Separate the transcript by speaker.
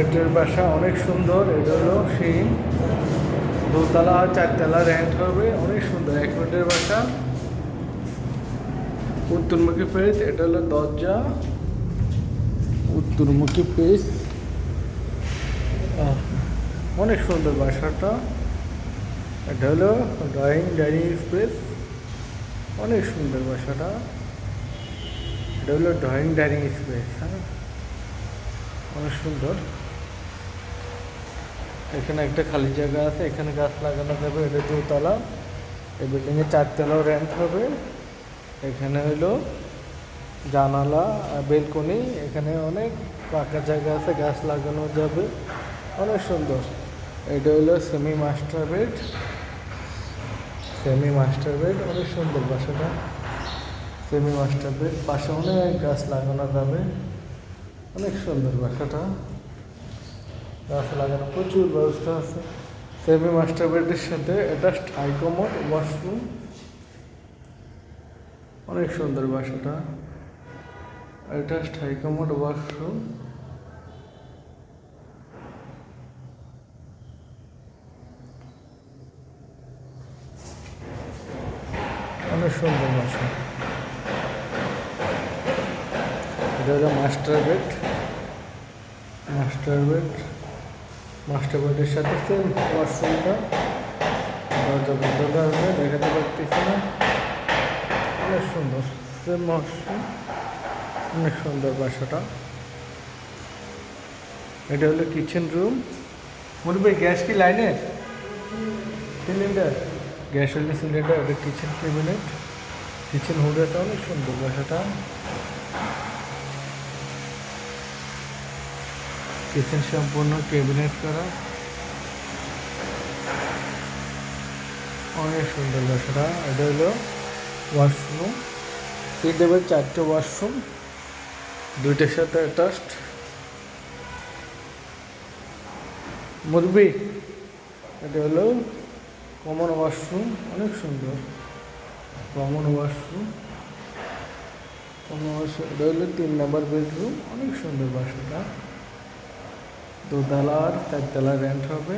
Speaker 1: এটার বাসা অনেক সুন্দর, এটা হলো সেই দোতলা, চারতলা রেন্ট হবে, অনেক সুন্দর, এক মিনিটের বাসা। উত্তরমুখী পেজ, এটা হলো দরজা। উত্তরমুখী পেজ। অনেক সুন্দর বাসাটা। এটা হলো ড্রয়িং, ডাইনিং স্পেস। অনেক সুন্দর বাসাটা। এটা হলো ড্রয়িং, ডাইনিং স্পেস হ্যাঁ। অনেক সুন্দর। এখানে একটা খালি জায়গা আছে, এখানে গাছ লাগানো যাবে, এটা দোতলা। এই বিল্ডিংয়ে চারতলাও রেন্ট হবে। এখানে হলো জানালা বেলকনি এখানে অনেক পাকা জায়গা আছে, গাছ লাগানো যাবে। অনেক সুন্দর। এটা হলো semi master bed semi master bed অনেক সুন্দর বাসাটা। সেমি মাস্টার বেড পাশে অনেক গাছ লাগানো যাবে। অনেক সুন্দর বাসাটা। গাছ লাগানো প্রচুর ব্যবস্থা আছে। সেমি মাস্টার বেডের সাথে এটা হাই কমোড ওয়াশরুম অনেক সুন্দর বাসাটা। এটা হাই কমোড ওয়াশরুম অনেক সুন্দর বাসা। এটা হলো master bed. Master bed. Master বেডের সাথে সেম ওয়াশরুমটা দরজা বন্ধ কারণে দেখাতে পারতেছি না। অনেক সুন্দর। সেম ওয়াশরুম অনেক সুন্দর বাসাটা। এটা হলো কিচেন রুম বলবে, গ্যাস কি লাইনে? সিলিন্ডার। গ্যাস হলে সিলিন্ডার, এটা কিচেন ক্যাবিনেট কিচেন আছে অনেক সুন্দর বাসাটা। কিচেন সম্পূর্ণ ক্যাবিনেট করা। অনেক সুন্দর বাসাটা এটা হলো ওয়াশরুম। তিন দেবে চারটে ওয়াশরুম। দুইটার সাথে অ্যাটাচড মুরবি এটা হলো কমন ওয়াশরুম অনেক সুন্দর। কমন ওয়াশরুম কমন ওয়াশরুম এটা হলো তিন নম্বর বেডরুম অনেক সুন্দর বাসাটা। দোতলা আর চারতলা রেন্ট হবে।